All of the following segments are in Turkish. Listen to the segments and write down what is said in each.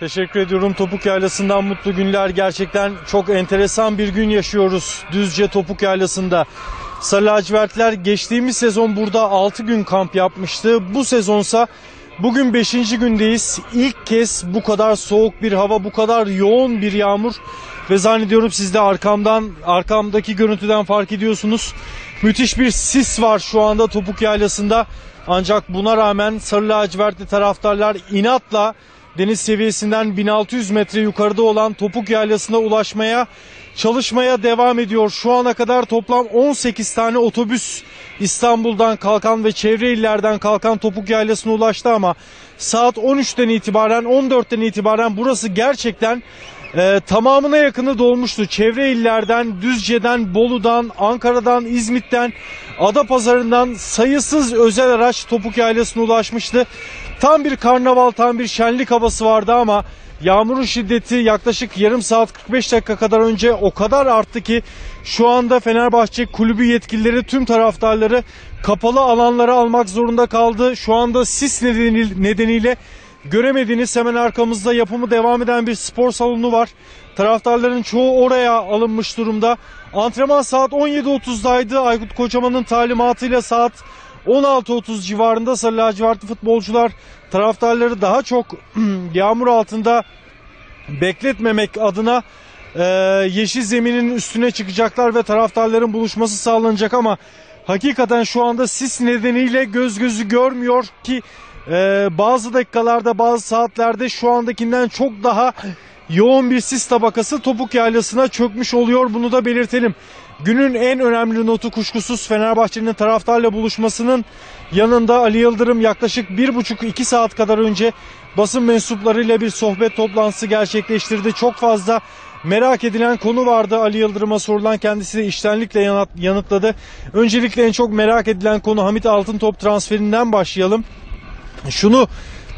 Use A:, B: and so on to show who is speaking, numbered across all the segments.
A: Teşekkür ediyorum. Topuk Yaylası'ndan mutlu günler. Gerçekten çok enteresan bir gün yaşıyoruz Düzce Topuk Yaylası'nda. Sarı lacivertler geçtiğimiz sezon burada 6 gün kamp yapmıştı. Bu sezonsa bugün 5. gündeyiz. İlk kez bu kadar soğuk bir hava, bu kadar yoğun bir yağmur ve zannediyorum siz de arkamdan, arkamdaki görüntüden fark ediyorsunuz. Müthiş bir sis var şu anda Topuk Yaylası'nda. Ancak buna rağmen Sarı lacivertli taraftarlar inatla deniz seviyesinden 1600 metre yukarıda olan Topuk Yaylası'na ulaşmaya çalışmaya devam ediyor. Şu ana kadar toplam 18 tane otobüs İstanbul'dan kalkan ve çevre illerden kalkan Topuk Yaylası'na ulaştı ama saat 13'ten itibaren 14'ten itibaren burası gerçekten e, tamamına yakını dolmuştu. Çevre illerden, Düzce'den, Bolu'dan, Ankara'dan, İzmit'ten, Adapazarı'ndan sayısız özel araç Topuk Yaylası'na ulaşmıştı. Tam bir karnaval, tam bir şenlik havası vardı ama yağmurun şiddeti yaklaşık yarım saat 45 dakika kadar önce o kadar arttı ki şu anda Fenerbahçe kulübü yetkilileri tüm taraftarları kapalı alanlara almak zorunda kaldı. Şu anda sis nedeni- nedeniyle göremediğiniz hemen arkamızda yapımı devam eden bir spor salonu var. Taraftarların çoğu oraya alınmış durumda. Antrenman saat 17.30'daydı. Aykut Kocaman'ın talimatıyla saat 16.30 civarında sarı lacivertli futbolcular taraftarları daha çok yağmur altında bekletmemek adına e, yeşil zeminin üstüne çıkacaklar ve taraftarların buluşması sağlanacak ama hakikaten şu anda sis nedeniyle göz gözü görmüyor ki e, bazı dakikalarda bazı saatlerde şu andakinden çok daha yoğun bir sis tabakası topuk yaylasına çökmüş oluyor bunu da belirtelim. Günün en önemli notu kuşkusuz Fenerbahçe'nin taraftarla buluşmasının yanında Ali Yıldırım yaklaşık 1,5-2 saat kadar önce basın mensuplarıyla bir sohbet toplantısı gerçekleştirdi. Çok fazla merak edilen konu vardı Ali Yıldırım'a sorulan kendisi de iştenlikle yanıt- yanıtladı. Öncelikle en çok merak edilen konu Hamit Altıntop transferinden başlayalım. Şunu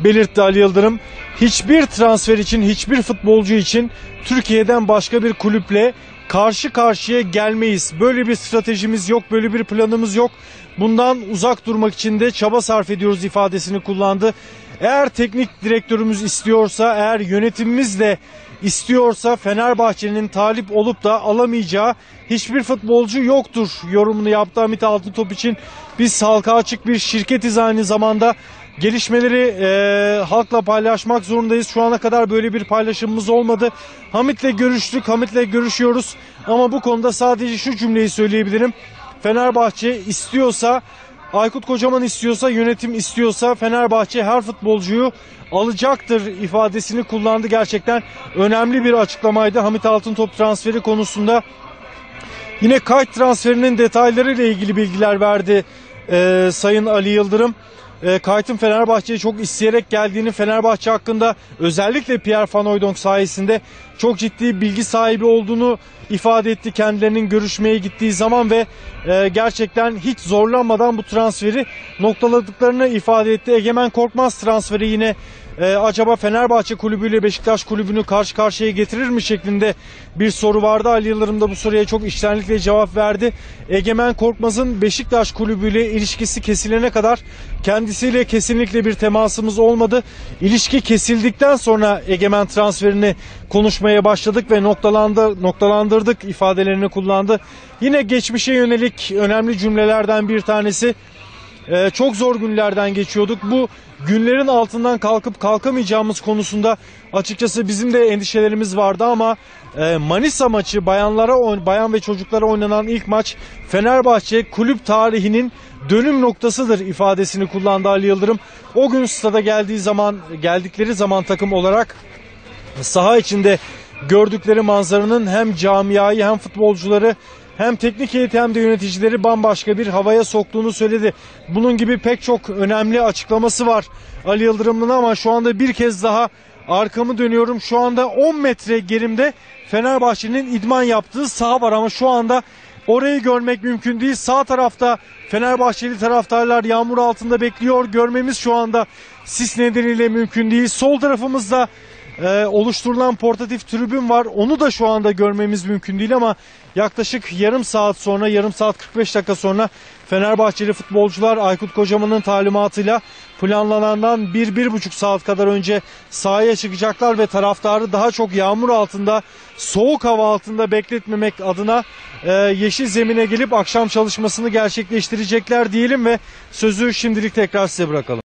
A: belirtti Ali Yıldırım. Hiçbir transfer için, hiçbir futbolcu için Türkiye'den başka bir kulüple karşı karşıya gelmeyiz. Böyle bir stratejimiz yok, böyle bir planımız yok. Bundan uzak durmak için de çaba sarf ediyoruz ifadesini kullandı. Eğer teknik direktörümüz istiyorsa, eğer yönetimimiz de istiyorsa Fenerbahçe'nin talip olup da alamayacağı hiçbir futbolcu yoktur yorumunu yaptı Hamit Altıntop için. Biz halka açık bir şirketiz aynı zamanda gelişmeleri e, halkla paylaşmak zorundayız. Şu ana kadar böyle bir paylaşımımız olmadı. Hamit'le görüştük, Hamit'le görüşüyoruz. Ama bu konuda sadece şu cümleyi söyleyebilirim. Fenerbahçe istiyorsa, Aykut Kocaman istiyorsa, yönetim istiyorsa Fenerbahçe her futbolcuyu alacaktır ifadesini kullandı. Gerçekten önemli bir açıklamaydı Hamit Altıntop transferi konusunda. Yine kayıt transferinin detaylarıyla ilgili bilgiler verdi e, Sayın Ali Yıldırım. E, Kayt'ın Fenerbahçe'ye çok isteyerek geldiğini, Fenerbahçe hakkında özellikle Pierre Van Hooijdonk sayesinde çok ciddi bilgi sahibi olduğunu ifade etti kendilerinin görüşmeye gittiği zaman ve e, gerçekten hiç zorlanmadan bu transferi noktaladıklarını ifade etti. Egemen Korkmaz transferi yine e, acaba Fenerbahçe kulübüyle Beşiktaş kulübünü karşı karşıya getirir mi şeklinde bir soru vardı. Ali Yıldırım da bu soruya çok içtenlikle cevap verdi. Egemen Korkmaz'ın Beşiktaş kulübüyle ilişkisi kesilene kadar kendisiyle kesinlikle bir temasımız olmadı. İlişki kesildikten sonra Egemen transferini konuşmaya başladık ve noktalandı, noktalandırdık ifadelerini kullandı. Yine geçmişe yönelik önemli cümlelerden bir tanesi ee, çok zor günlerden geçiyorduk. Bu günlerin altından kalkıp kalkamayacağımız konusunda açıkçası bizim de endişelerimiz vardı ama e, Manisa maçı bayanlara bayan ve çocuklara oynanan ilk maç Fenerbahçe kulüp tarihinin dönüm noktasıdır ifadesini kullandı Ali Yıldırım. O gün stada geldiği zaman geldikleri zaman takım olarak saha içinde gördükleri manzaranın hem camiayı hem futbolcuları hem teknik heyeti hem de yöneticileri bambaşka bir havaya soktuğunu söyledi. Bunun gibi pek çok önemli açıklaması var Ali Yıldırım'ın ama şu anda bir kez daha arkamı dönüyorum. Şu anda 10 metre gerimde Fenerbahçe'nin idman yaptığı saha var ama şu anda orayı görmek mümkün değil. Sağ tarafta Fenerbahçeli taraftarlar yağmur altında bekliyor. Görmemiz şu anda sis nedeniyle mümkün değil. Sol tarafımızda e, oluşturulan portatif tribün var. Onu da şu anda görmemiz mümkün değil ama yaklaşık yarım saat sonra, yarım saat 45 dakika sonra Fenerbahçeli futbolcular Aykut Kocaman'ın talimatıyla planlanandan 1-1,5 saat kadar önce sahaya çıkacaklar ve taraftarı daha çok yağmur altında, soğuk hava altında bekletmemek adına e, yeşil zemine gelip akşam çalışmasını gerçekleştirecekler diyelim ve sözü şimdilik tekrar size bırakalım.